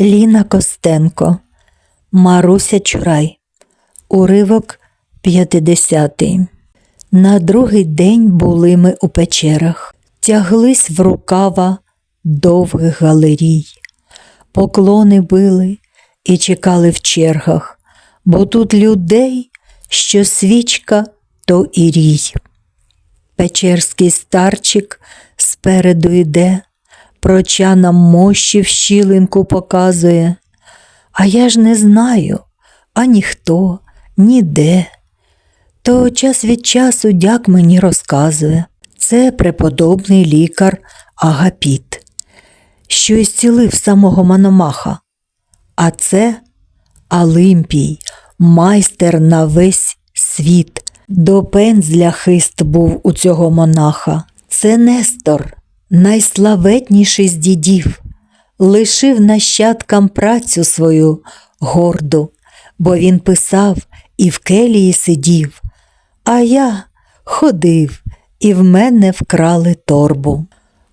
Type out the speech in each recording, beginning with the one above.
Ліна Костенко, Маруся Чурай, уривок 50. На другий день були ми у печерах, тяглись в рукава довгих галерій, поклони били і чекали в чергах, бо тут людей, що свічка, то і рій. Печерський старчик спереду йде, проча мощі в щілинку показує. А я ж не знаю ані хто, ні де. То час від часу дяк мені розказує. Це преподобний лікар Агапіт, що й зцілив самого Мономаха. А це Алимпій, майстер на весь світ. До пензля хист був у цього монаха. Це Нестор, найславетніший з дідів, лишив нащадкам працю свою горду, бо він писав і в келії сидів, а я ходив, і в мене вкрали торбу.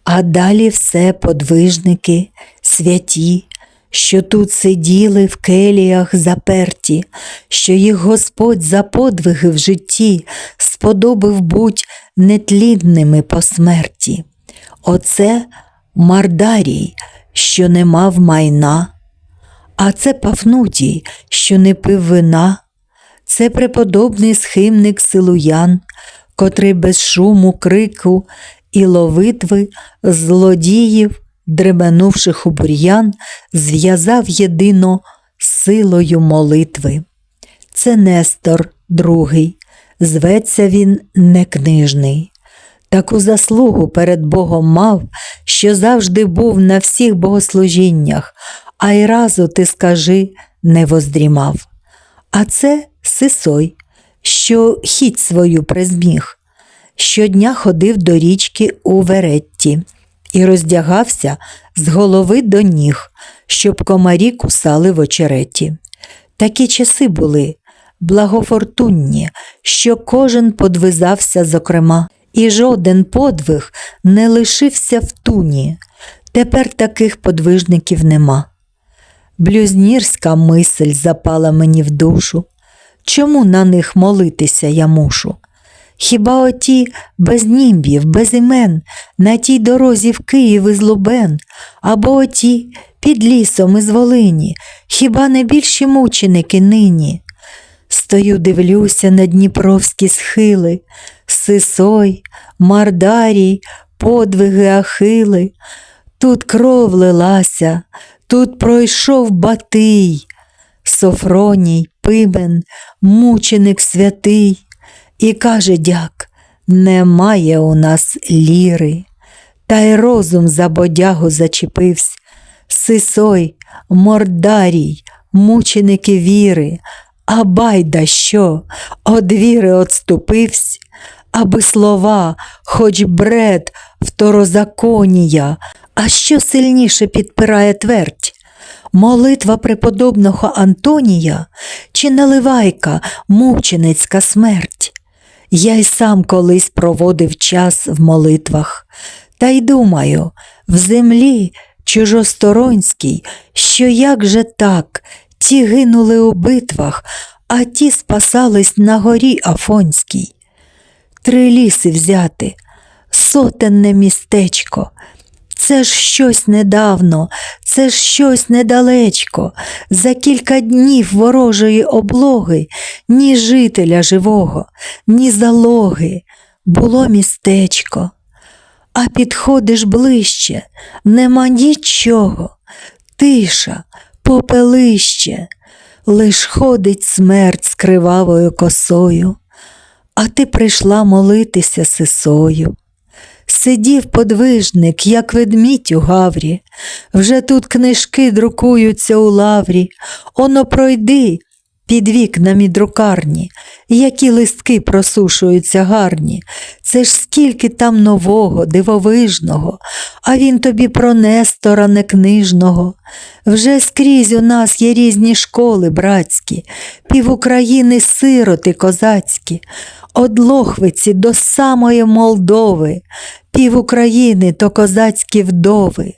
А далі все подвижники, святі, що тут сиділи в келіях заперті, що їх Господь за подвиги в житті сподобив будь нетлінними по смерті. Оце Мардарій, що не мав майна, а це Пафнутій, що не пив вина, це преподобний схимник Силуян, котрий без шуму, крику і ловитви злодіїв, дребенувших у бур'ян, зв'язав єдино силою молитви. Це Нестор другий, зветься він некнижний. Таку заслугу перед Богом мав, що завжди був на всіх богослужіннях, а й разу ти скажи не воздрімав. А це Сисой, що хіть свою призміг. Щодня ходив до річки у Веретті і роздягався з голови до ніг, щоб комарі кусали в очереті. Такі часи були благофортунні, що кожен подвизався зокрема, і жоден подвиг не лишився в туні. Тепер таких подвижників нема. Блюзнірська мисль запала мені в душу. Чому на них молитися я мушу? Хіба оті без німбів, без імен, на тій дорозі в Київ із Лубен, або оті під лісом із Волині, хіба не більші мученики нині? Стою, дивлюся на дніпровські схили, Сисой, Мардарій, подвиги Ахили. Тут кров лилася, тут пройшов Батий, Софроній, Пимен, мученик святий, і каже дяк, немає у нас ліри, та й розум за бодягу зачепився. Сисой, Мордарій, мученики віри, а байда що, од віри отступивсь, аби слова, хоч бред, второзаконія, а що сильніше підпирає твердь? Молитва преподобного Антонія чи наливайка, мученицька смерть? Я й сам колись проводив час в молитвах, та й думаю, в землі чужосторонській, що як же так, ті гинули у битвах, а ті спасались на горі Афонській. Три ліси взяти, сотенне містечко. Це ж щось недавно, це ж щось недалечко, за кілька днів ворожої облоги, ні жителя живого, ні залоги, було містечко. А підходиш ближче, нема нічого, тиша, попелище, лиш ходить смерть з кривавою косою, а ти прийшла молитися сисою. Сидів подвижник, як ведмідь у гаврі, вже тут книжки друкуються у лаврі, оно пройди під вікнами друкарні, які листки просушуються гарні. Це ж скільки там нового, дивовижного, а він тобі про Нестора некнижного. Вже скрізь у нас є різні школи братські, пів України сироти козацькі, од Лохвиці до самої Молдови, пів України то козацькі вдови.